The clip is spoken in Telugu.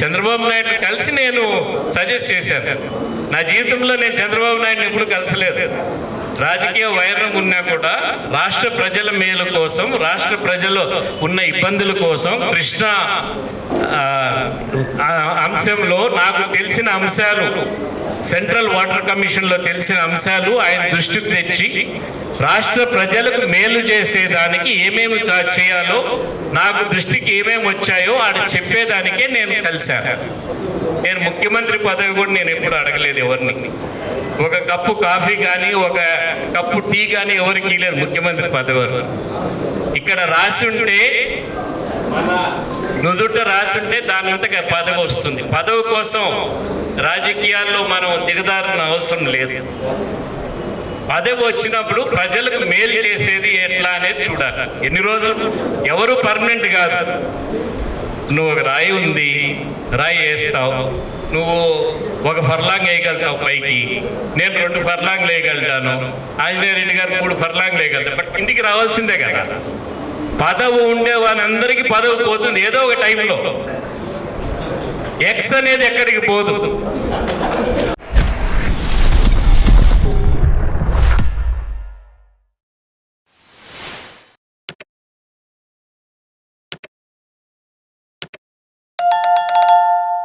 చంద్రబాబు నాయుడు కలిసి నేను సజెస్ట్ చేశాను. నా జీవితంలో నేను చంద్రబాబు నాయుడుని ఎప్పుడు కలిసలేదు. రాజకీయ వైరం ఉన్నా కూడా రాష్ట్ర ప్రజల మేలు కోసం రాష్ట్ర ప్రజలు ఉన్న ఇబ్బందుల కోసం కృష్ణ అంశంలో నాకు తెలిసిన అంశాలు సెంట్రల్ వాటర్ కమిషన్లో తెలిసిన అంశాలు ఆయన దృష్టికి తెచ్చి రాష్ట్ర ప్రజలకు మేలు చేసేదానికి ఏమేమి చేయాలో నాకు దృష్టికి ఏమేమి వచ్చాయో ఆడ చెప్పేదానికే నేను కలిశాను. నేను ముఖ్యమంత్రి పదవి కూడా నేను ఎప్పుడు అడగలేదు ఎవరిని. ఒక కప్పు కాఫీ కానీ ఒక కప్పు టీ కానీ ఎవరికి లేదు ముఖ్యమంత్రి పదవి ఇక్కడ రాసి ఉంటే నుదుట రాసుంటే ఉంటే దాని అంతగా పదవి వస్తుంది. పదవి కోసం రాజకీయాల్లో మనం దిగదారిన అవసరం లేదు. పదవి వచ్చినప్పుడు ప్రజలకు మేలు చేసేది ఎట్లా అనేది చూడాలి. ఎన్ని రోజులు? ఎవరు పర్మనెంట్ కాదు. నువ్వు ఒక రాయి ఉంది రాయి వేస్తావు. నువ్వు ఒక ఫర్లాంగ్ వేయగలుగుతావు పైకి. నేను రెండు ఫర్లాంగ్ వేయగలుగుతాను. ఆంజనేయ రెడ్డి గారు మూడు ఫర్లాంగ్ వేయగలుగుతాను బట్ ఇంటికి రావాల్సిందే కదా. పదవు ఉండే వాళ్ళందరికీ పదవి పోతుంది ఏదో ఒక టైంలో. ఎక్స్ అనేది ఎక్కడికి పోదు.